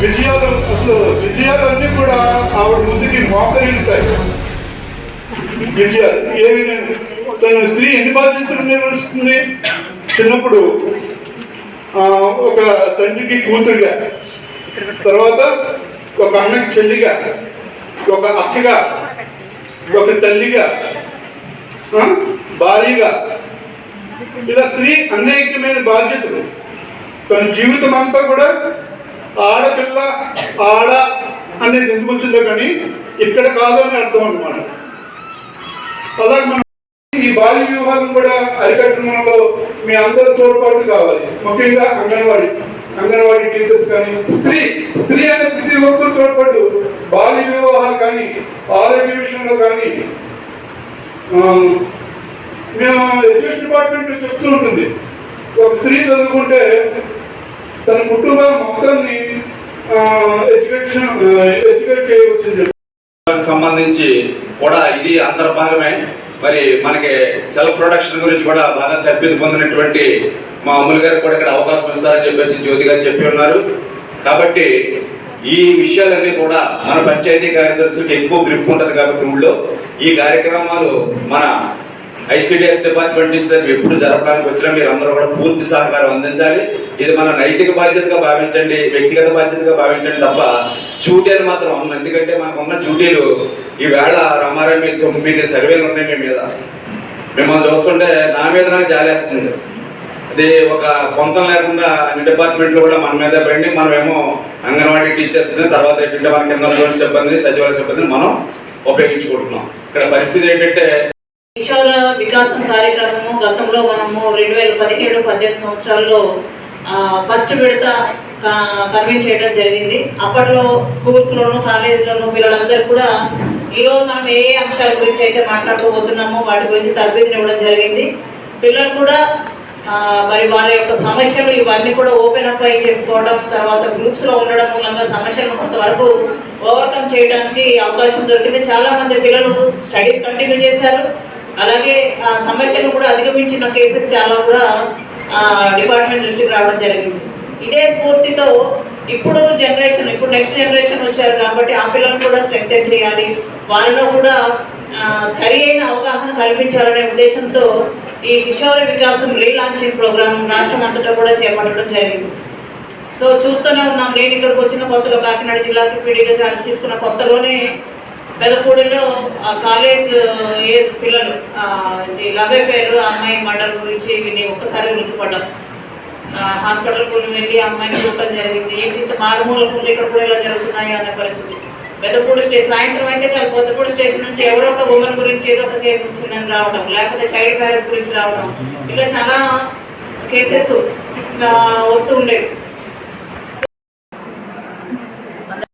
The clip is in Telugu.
విజయాలు అసలు విజయాలన్నీ కూడా ఆవిడ ముందుకి మోకరిస్తాయి విజయాలు ఏమి తన స్త్రీ ఎన్ని బాధ్యతలు నిర్వహిస్తుంది? చిన్నప్పుడు ఒక తండ్రికి కూతురుగా తర్వాత ఒక అన్నకి చెల్లిగా ఒక అక్కగా ఒక తల్లిగా భార్యగా. ఇలా స్త్రీ అనేకమైన బాధ్యతలు. తన జీవితం అంతా కూడా ఆడపిల్ల ఆడ అనేది ఎందుకు వచ్చిందో కానీ ఇక్కడ కాదని అర్థం అనమాట అలాగే మనం ఈ బాల్య వివాహం కూడా అరికట్టడంలో మీ అందరి తోడ్పాటు కావాలి. ముఖ్యంగా అంగన్వాడీ అంగన్వాడీ టీచర్స్ కానీ స్త్రీ స్త్రీ అనే ప్రతి ఒక్కరు తోడ్పాటు. బాల్య వివాహాలు కానీ ఆరోగ్య విషయంలో కానీ మేము ఎడ్యుకేషన్ డిపార్ట్మెంట్ చెప్తూ ఉంటుంది. ఒక స్త్రీ చదువుకుంటే తన కుటుంబం మొత్తాన్ని ఎడ్యుకేషన్ ఎడ్యుకేట్ చేయవచ్చింది. దానికి సంబంధించి కూడా ఇది అంతర్భాగమే మరి మనకి సెల్ఫ్ ప్రొడక్షన్ గురించి కూడా బాగా తప్పిది పొందినటువంటి మా అమ్ములు గారికి కూడా ఇక్కడ అవకాశం ఇస్తారని చెప్పేసి జ్యోతి గారు చెప్పి ఉన్నారు. కాబట్టి ఈ విషయాలన్నీ కూడా మన పంచాయతీ కార్యదర్శులకు ఎక్కువ గ్రిప్ ఉంటుంది కాబట్టి ఊళ్ళో ఈ కార్యక్రమాలు మన ఐసిడిఎస్ డిపార్ట్మెంట్ నుంచి దాన్ని ఎప్పుడు జరపడానికి వచ్చినా మీరు అందరూ కూడా పూర్తి సహకారం అందించాలి. ఇది మన నైతిక బాధ్యతగా భావించండి వ్యక్తిగత బాధ్యతగా భావించండి తప్ప డ్యూటీలు మాత్రం ఉంది ఎందుకంటే మనకు ఉన్న డ్యూటీలు ఈ వేళ మీద తొమ్మిది సర్వేలు ఉన్నాయి మీ మీద. మిమ్మల్ని చూస్తుంటే నా మీద నాకు జాలేస్తుంది. అది ఒక పొంతం లేకుండా అన్ని డిపార్ట్మెంట్లు కూడా మన మీద పడి మనమేమో అంగన్వాడీ టీచర్స్ తర్వాత ఏంటంటే మన కింద సిబ్బందిని సచివాలయ సిబ్బందిని మనం ఉపయోగించుకుంటున్నాం. ఇక్కడ పరిస్థితి ఏంటంటే కిషోర్ వికాసం కార్యక్రమము గతంలో మనము రెండు వేల పదిహేడు పద్దెనిమిది సంవత్సరాల్లో ఫస్ట్ విడత కన్వీన్ చేయడం జరిగింది. అప్పట్లో స్కూల్స్లోను కాలేజీలోను పిల్లలందరూ కూడా ఈరోజు మనం ఏ ఏ అంశాల గురించి అయితే మాట్లాడుకోబోతున్నామో వాటి గురించి తరబేతిని ఇవ్వడం జరిగింది. పిల్లలు కూడా మరి వారి యొక్క సమస్యలు ఇవన్నీ కూడా ఓపెన్ అప్ అయి చెప్పుకోవడం తర్వాత గ్రూప్స్లో ఉండడం మూలంగా సమస్యలను కొంతవరకు ఓవర్కమ్ చేయడానికి అవకాశం దొరికింది. చాలామంది పిల్లలు స్టడీస్ కంటిన్యూ చేశారు. అలాగే ఆ సమస్యలు కూడా అధిగమించిన కేసెస్ చాలా కూడా డిపార్ట్మెంట్ దృష్టికి రావడం జరిగింది. ఇదే స్ఫూర్తితో ఇప్పుడు జనరేషన్ ఇప్పుడు నెక్స్ట్ జనరేషన్ వచ్చారు కాబట్టి ఆ పిల్లలను కూడా స్ట్రెంగ్తెన్ చేయాలి. వాళ్ళలో కూడా సరి అయిన అవగాహన కల్పించాలనే ఉద్దేశంతో ఈ కిషోర వికాసం రీలాంచింగ్ ప్రోగ్రామ్ రాష్ట్రం అంతటా కూడా చేపట్టడం జరిగింది. సో చూస్తూనే ఉన్నాం. నేను ఇక్కడికి వచ్చిన కొత్తలో కాకినాడ జిల్లాకి పీడిగా ఛాన్స్ తీసుకున్న కొత్తలోనే పెదపూడిలో ఆ కాలేజ్ ఏజ్ పిల్లలు లవ్ అఫేర్ అమ్మాయి మర్డర్ గురించి విని ఒక్కసారి ఉలిక్కిపడ్డాం. హాస్పిటల్ కూడా వెళ్ళి అమ్మాయిని చూడటం జరిగింది. ఏంటి ఇంత మారుమూల ఉంది ఇక్కడ కూడా ఇలా జరుగుతున్నాయి అనే పరిస్థితి. పెద్దపూడి స్టేషన్ సాయంత్రం అయితే చాలా పెద్దపూడి స్టేషన్ నుంచి ఎవరో ఒక ఉమెన్ గురించి ఏదో ఒక కేసు వచ్చిందని రావడం లేకపోతే చైల్డ్ మ్యారేజ్ గురించి రావడం ఇలా చాలా కేసెస్ వస్తూ ఉండేవి.